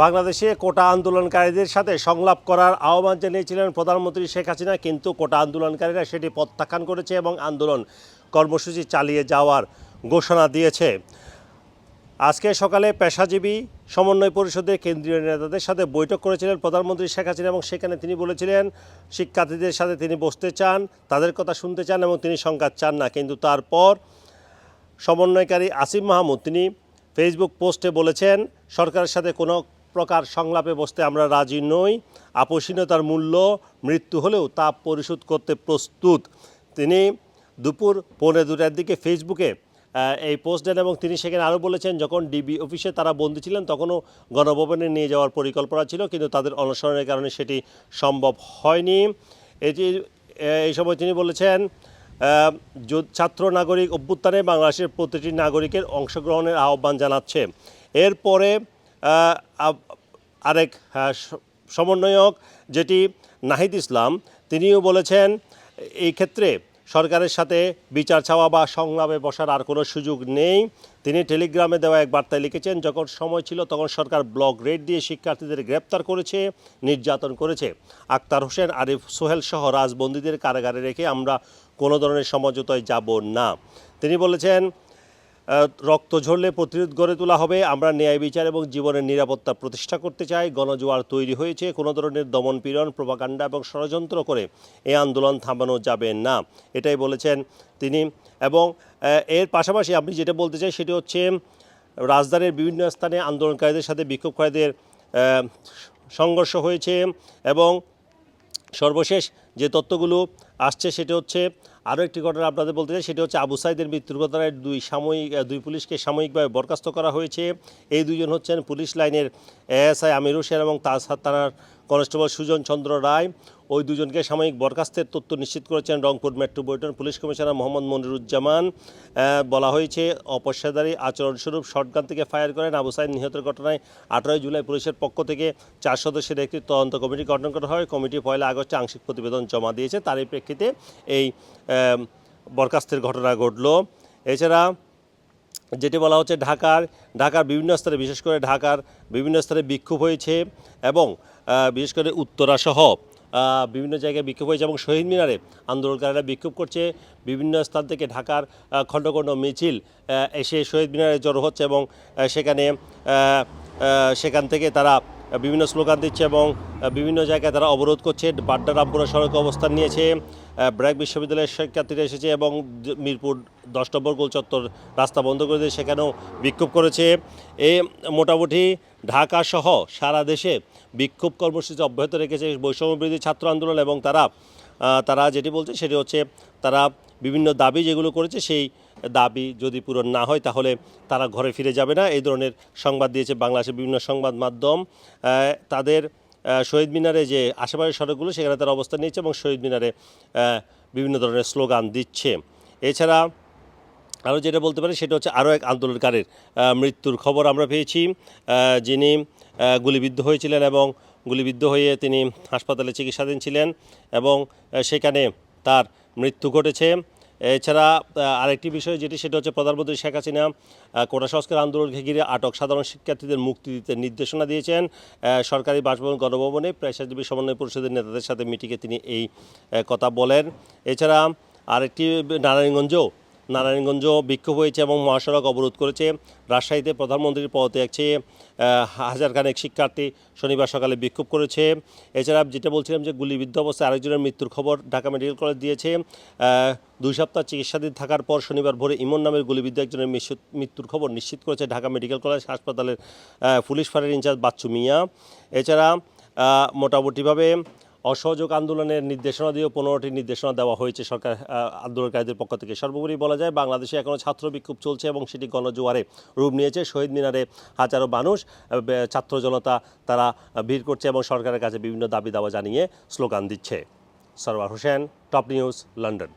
বাংলাদেশে কোটা আন্দোলনকারীদের সাথে সংলাপ করার আহ্বান জানিয়েছিলেন প্রধানমন্ত্রী শেখ হাসিনা, কিন্তু কোটা আন্দোলনকারীরা সেটি প্রত্যাখ্যান করেছে এবং আন্দোলন কর্মসূচি চালিয়ে যাওয়ার ঘোষণা দিয়েছে। আজকে সকালে পেশাজীবী সমন্বয় পরিষদের কেন্দ্রীয় নেতাদের সাথে বৈঠক করেছিলেন প্রধানমন্ত্রী শেখ হাসিনা এবং সেখানে তিনি বলেছিলেন, শিক্ষার্থীদের সাথে তিনি বসতে চান, তাদের কথা শুনতে চান এবং তিনি সংঘাত চান না। কিন্তু তারপর সমন্বয়কারী আসিফ মাহমুদ, তিনি ফেসবুক পোস্টে বলেছেন, সরকারের সাথে কোনো প্রকার সংলাপে বসতে আমরা রাজি নই। আপোষহীনতার মূল্য, মৃত্যু হলেও তা পরিশোধ করতে প্রস্তুত। তিনি দুপুর পৌনে দুটার দিকে ফেসবুকে এই পোস্ট দেন এবং তিনি সেখানে আরও বলেছেন, যখন ডিবি অফিসে তারা বন্দী ছিলেন, তখনও গণভবনে নিয়ে যাওয়ার পরিকল্পনা ছিল, কিন্তু তাদের অনশনের কারণে সেটি সম্ভব হয়নি। এটি এই সময় তিনি বলেছেন ছাত্র নাগরিক অভ্যুত্থানে বাংলাদেশের প্রতিটি নাগরিকের অংশগ্রহণের আহ্বান জানাচ্ছে। এরপরে আরেক আহ, সমন্বয়ক যেটি নাহিদ ইসলাম তিনিও বলেছেন এই ক্ষেত্রে সরকারের সাথে বিচার চাওয়া বা সংলাপে বসার আর কোনো সুযোগ নেই। তিনি টেলিগ্রামে দেওয়া এক বার্তায় লিখেছেন যখন সময় ছিল তখন সরকার ব্লক রেড দিয়ে শিক্ষার্থীদের গ্রেপ্তার করেছে নির্যাতন করেছে। আক্তার হোসেন আরিফ সোহেল সহ রাজবন্দীদের কারাগারে রেখে আমরা কোনো ধরনের সমঝোতায় যাব না। তিনি বলেছেন রক্ত ঝরলে প্রতিরোধ গড়ে তোলা হবে। আমরা ন্যায় বিচার এবং জীবনের নিরাপত্তা প্রতিষ্ঠা করতে চাই। গণজোয়ার তৈরি হয়েছে। কোনো ধরনের দমন পীড়ন প্রভাকাণ্ডা এবং ষড়যন্ত্র করে এই আন্দোলন থামানো যাবে না। এটাই বলেছেন তিনি। এবং এর পাশাপাশি আপনি যেটা বলতে চাই সেটি হচ্ছে, রাজধানীর বিভিন্ন স্থানে আন্দোলনকারীদের সাথে বিক্ষোভকারীদের সংঘর্ষ হয়েছে এবং সর্বশেষ যে তথ্যগুলো আসছে সেটা হচ্ছে আরও একটি ঘটনা আপনাদের বলতে চাই, সেটা হচ্ছে আবু সাইদের মৃত্যুর ঘটনায় দুই সাময়িক দুই পুলিশকে সাময়িকভাবে বরখাস্ত করা হয়েছে। এই দুজন হচ্ছেন পুলিশ লাইনের এএসআই আমির হোসেন এবং তাজহাত থানার কনস্টেবল সুজন চন্দ্র রায় ওই দুজনকে সাময়িক বরখাস্তের তথ্য নিশ্চিত করেছেন Rangpur metropolitan police commissioner Mohammad Moniruzzaman. বলা হয়েছে অপেশাদারী আচরণস্বরূপ শটগান থেকে ফায়ার করেন আবু সাইদ নিহতের ঘটনায় আঠারোই জুলাই পুলিশের পক্ষ থেকে চার সদস্যের একটি তদন্ত কমিটি গঠন করা হয়। কমিটি পয়লা আগস্টে আংশিক প্রতিবেদন জমা দিয়েছে। তারই প্রেক্ষিতে এই বরখাস্তের ঘটনা ঘটল। এছাড়া যেটি বলা হচ্ছে, ঢাকার ঢাকার বিভিন্ন স্তরে, বিশেষ করে ঢাকার বিভিন্ন স্তরে বিক্ষোভ হয়েছে এবং বিশেষ করে উত্তরাসহ বিভিন্ন জায়গায় বিক্ষোভ হয়েছে এবং শহীদ মিনারে আন্দোলনকারীরা বিক্ষোভ করছে। বিভিন্ন স্থান থেকে ঢাকার খণ্ড খণ্ড মিছিল এসে শহীদ মিনারে জড়ো হচ্ছে এবং সেখানে সেখান থেকে তারা বিভিন্ন স্লোগান দিচ্ছে এবং বিভিন্ন জায়গায় তারা অবরোধ করছে। বাড্ডা রামপুরা সড়কে অবস্থান নিয়েছে। ব্র্যাক বিশ্ববিদ্যালয়ের শিক্ষার্থীরা এসেছে এবং মিরপুর দশ নম্বর গোল চত্বর রাস্তা বন্ধ করে দিয়ে সেখানেও বিক্ষোভ করেছে। এ মোটামুটি ঢাকা সহ সারা দেশে বিক্ষোভ কর্মসূচি অব্যাহত রেখেছে বৈষম্য বিরোধী ছাত্র আন্দোলন এবং তারা তারা যেটি বলছে সেটি হচ্ছে তারা বিভিন্ন দাবি যেগুলো করেছে সেই দাবি যদি পূরণ না হয় তাহলে তারা ঘরে ফিরে যাবে না। এই ধরনের সংবাদ দিয়েছে বাংলাদেশের বিভিন্ন সংবাদ মাধ্যম। তাদের শহীদ মিনারে যে আশেপাশের সড়কগুলো, সেখানে তারা অবস্থান নিয়েছে এবং শহীদ মিনারে বিভিন্ন ধরনের স্লোগান দিচ্ছে। এছাড়া আরও যেটা বলতে পারি, সেটা হচ্ছে আরও এক আন্দোলনকারীর মৃত্যুর খবর আমরা পেয়েছি। যিনি গুলিবিদ্ধ হয়েছিলেন এবং গুলিবিদ্ধ হয়ে তিনি হাসপাতালে চিকিৎসাধীন ছিলেন এবং সেখানে তার মৃত্যু ঘটেছে। এছাড়া আরেকটি বিষয় যেটি, সেটা হচ্ছে প্রধানমন্ত্রী শেখ হাসিনা কোটা সংস্কার আন্দোলনকে ঘিরে আটক সাধারণ শিক্ষার্থীদের মুক্তি দিতে নির্দেশনা দিয়েছেন। সরকারি বাসভবন, গণভবনে পেশাজীবী সমন্বয় পরিষদের নেতাদের সাথে মিটিংয়ে তিনি এই কথা বলেন। এছাড়া, আরেকটি নারায়ণগঞ্জও নারায়ণগঞ্জ বিক্ষোভ হয়েছে এবং মহাসড়ক অবরোধ করেছে। রাজশাহীতে প্রধানমন্ত্রীর পদত্যাগ চেয়ে আহ, হাজার খানেক শিক্ষার্থী শনিবার সকালে বিক্ষোভ করেছে। এছাড়া যেটা বলছিলাম যে গুলিবিদ্ধ অবস্থায় আরেকজনের মৃত্যুর খবর ঢাকা মেডিকেল কলেজ দিয়েছে। দুই সপ্তাহ চিকিৎসাধীন থাকার পর শনিবার ভোরে ইমন নামের গুলিবিদ্ধ একজনের মৃত্যুর খবর নিশ্চিত করেছে ঢাকা মেডিকেল কলেজ হাসপাতালের পুলিশ ফাঁড়ির ইনচার্জ বাচ্চু মিয়া। এছাড়া মোটামুটিভাবে অসহযোগ আন্দোলনের নির্দেশনা দিয়েও পনেরোটি নির্দেশনা দেওয়া হয়েছে সরকার আন্দোলনকারীদের পক্ষ থেকে। সর্বোপরি বলা যায়, বাংলাদেশে এখনও ছাত্র বিক্ষোভ চলছে এবং সেটি গণজোয়ারে রূপ নিয়েছে। শহীদ মিনারে হাজারো মানুষ ছাত্র জনতা, তারা ভিড় করছে এবং সরকারের কাছে বিভিন্ন দাবি দাওয়া জানিয়ে স্লোগান দিচ্ছে। Sarwar Hossain, top news, London.